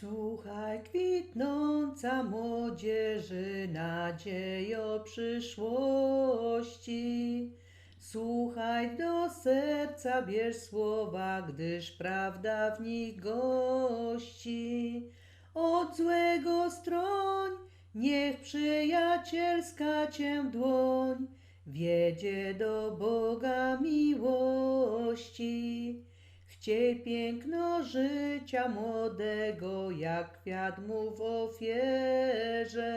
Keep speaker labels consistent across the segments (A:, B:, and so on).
A: Słuchaj, kwitnąca młodzieży, nadziejo przyszłości. Słuchaj, do serca bierz słowa, gdyż prawda w nich gości. Od złego stroń, niech przyjacielska cię dłoń wiedzie do Boga miłości. Chciej piękno życia młodego, jak kwiat mu w ofierze.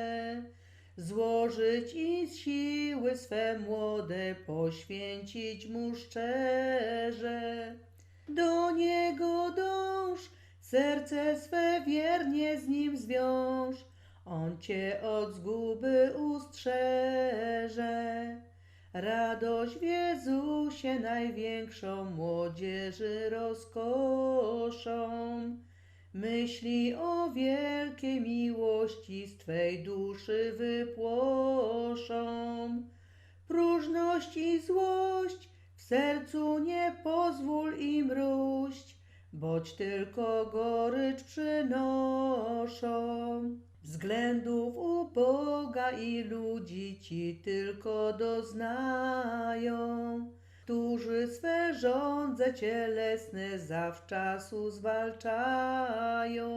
A: Złożyć i siły swe młode poświęcić mu szczerze. Do niego dąż, serce swe wiernie z nim zwiąż, on cię od zguby ustrzeże. Radość w Jezusie największą młodzieży rozkoszą. Myśli o wielkiej miłości z Twej duszy wypłoszą. Próżność i złość w sercu nie pozwól im róść, boć tylko gorycz przynoszą. Względów u Boga i ludzi ci tylko doznają, którzy swe żądze cielesne zawczasu zwalczają.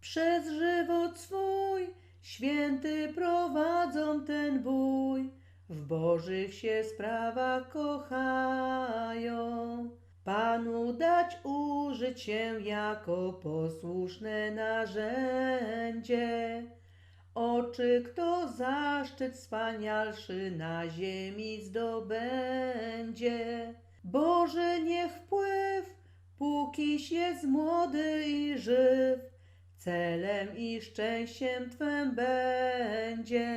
A: Przez żywot swój święty prowadzą ten bój, w Bożych się sprawach kochają. Panu dać użyć się jako posłuszne narzędzie. Oczy kto zaszczyt wspanialszy na ziemi zdobędzie. Boże niech wpływ, pókiś jest młody i żyw, celem i szczęściem Twem będzie.